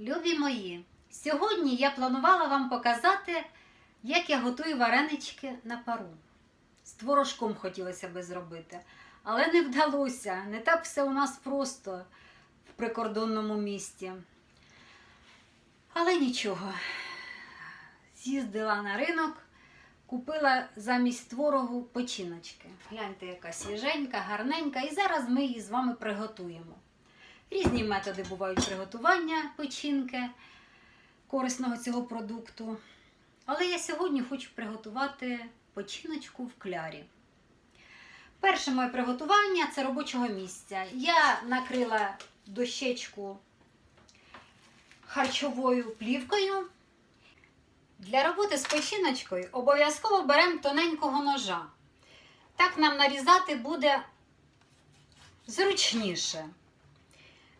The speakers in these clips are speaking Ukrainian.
Любі мої, сьогодні я планувала вам показати, як я готую варенички на пару. З творожком хотілося би зробити, але не вдалося. Не так все у нас просто в прикордонному місті. Але нічого. З'їздила на ринок, купила замість творогу печіночки. Гляньте, яка свіженька, гарненька, і зараз ми її з вами приготуємо. Різні методи бувають приготування печінки корисного цього продукту. Але я сьогодні хочу приготувати печіночку в клярі. Перше моє приготування це робочого місця. Я накрила дощечку харчовою плівкою. Для роботи з печіночкою обов'язково беремо тоненького ножа. Так нам нарізати буде зручніше.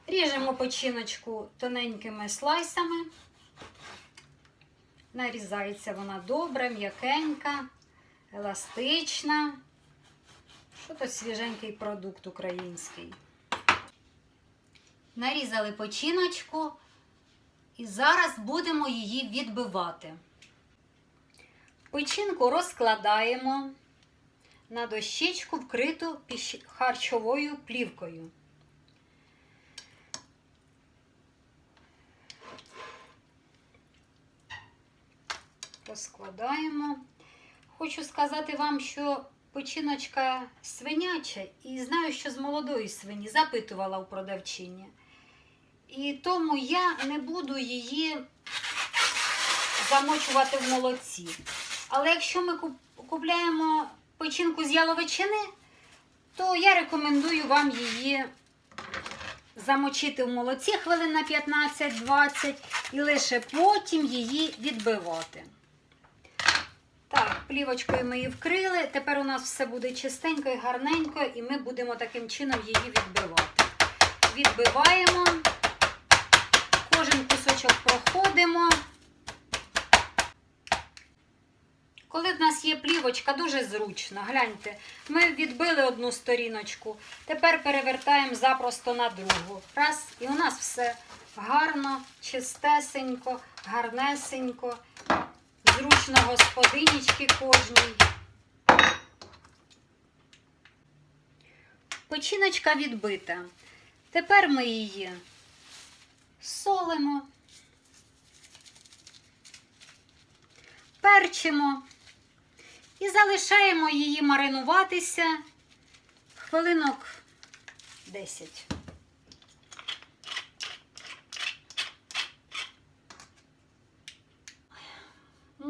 Ріжемо печіночку тоненькими слайсами. Нарізається вона добре, м'якенька, еластична. Що то свіженький продукт український. Нарізали печіночку і зараз будемо її відбивати. Печінку розкладаємо на дощечку, вкриту харчовою плівкою. Розкладаємо. Хочу сказати вам, що печіночка свиняча, і знаю, що з молодої свині запитувала у продавчині. І тому я не буду її замочувати в молоці. Але якщо ми куп- купляємо печінку з яловичини, то я рекомендую вам її замочити в молоці хвилин на 15-20 і лише потім її відбивати. Так, плівочкою ми її вкрили. Тепер у нас все буде чистенько і гарненько, і ми будемо таким чином її відбивати. Відбиваємо, кожен кусочок проходимо. Коли в нас є плівочка, дуже зручно. Гляньте, ми відбили одну сторіночку, тепер перевертаємо запросто на другу. Раз, і у нас все гарно, чистесенько, гарнесенько, зручно господинічки кожній. Печіночка відбита. Тепер ми її солимо, перчимо і залишаємо її маринуватися хвилинок 10.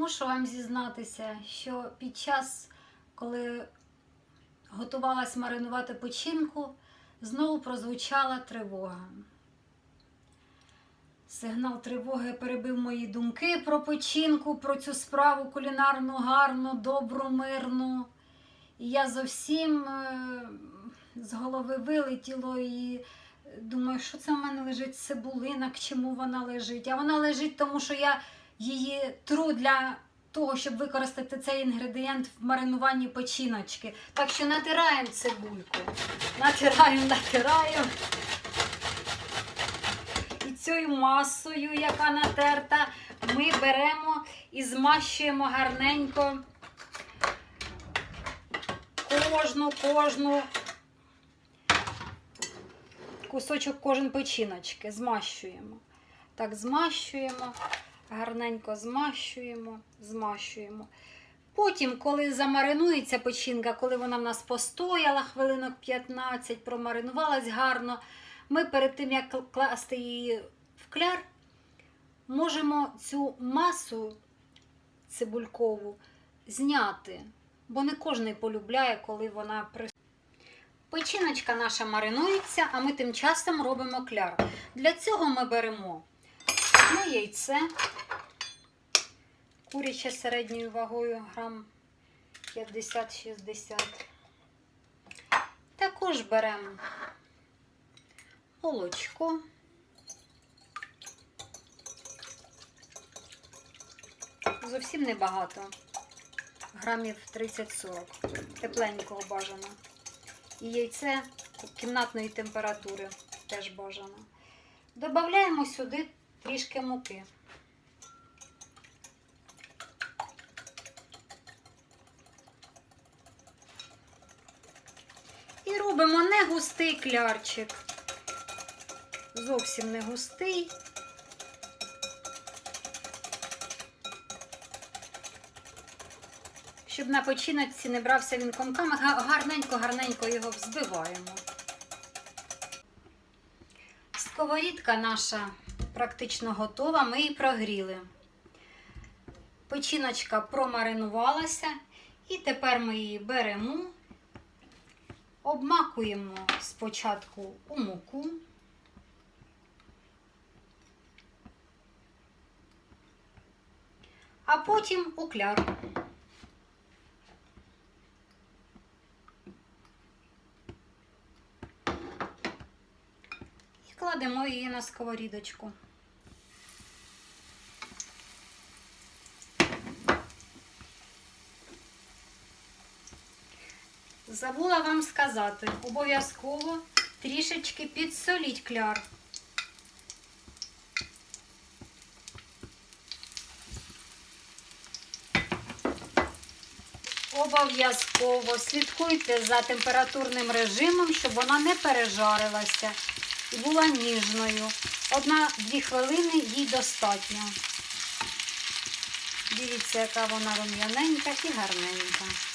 Мушу вам зізнатися, що під час, коли готувалась маринувати печінку, знову прозвучала тривога. Сигнал тривоги перебив мої думки про печінку, про цю справу кулінарну, гарну, добру, мирну. І я зовсім е, з голови вилетіло і думаю, що це в мене лежить цибулина, чому вона лежить. А вона лежить, тому що я її тру для того, щоб використати цей інгредієнт в маринуванні печіночки. Так що натираємо цибульку. Натираємо, натираємо. І цією масою, яка натерта, ми беремо і змащуємо гарненько кожну, кожну кусочок кожен печіночки. Змащуємо. Так, змащуємо, гарненько змащуємо, змащуємо. Потім, коли замаринується печінка, коли вона в нас постояла хвилинок 15, промаринувалась гарно, ми перед тим, як класти її в кляр, можемо цю масу цибулькову зняти, бо не кожен полюбляє, коли вона при. Печіночка наша маринується, а ми тим часом робимо кляр. Для цього ми беремо одне яйце, куряче середньою вагою грам 50-60. Також беремо молочко. Зовсім небагато. Грамів 30-40. Тепленького бажано. І яйце кімнатної температури теж бажано. Добавляємо сюди трішки муки. І робимо не густий клярчик. Зовсім не густий. Щоб на починочці не брався він комками, га- гарненько-гарненько його взбиваємо. Сковорідка наша практично готова, ми її прогріли. Печіночка промаринувалася, і тепер ми її беремо, обмакуємо спочатку у муку. А потім у кляр. І кладемо її на сковорідочку. Забула вам сказати, обов'язково трішечки підсоліть кляр. Обов'язково слідкуйте за температурним режимом, щоб вона не пережарилася і була ніжною. Одна-дві хвилини їй достатньо. Дивіться, яка вона рум'яненька і гарненька.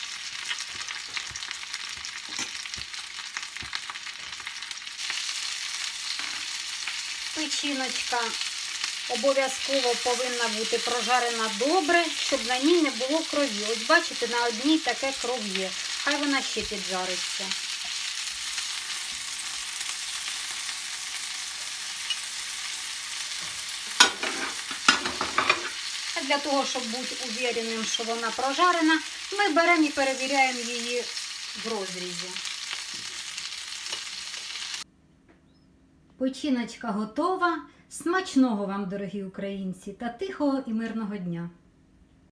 Печіночка обов'язково повинна бути прожарена добре, щоб на ній не було крові. Ось бачите, на одній таке кров є. Хай вона ще піджариться. Для того, щоб бути увереним, що вона прожарена, ми беремо і перевіряємо її в розрізі. Печіночка готова. Смачного вам, дорогі українці, та тихого і мирного дня!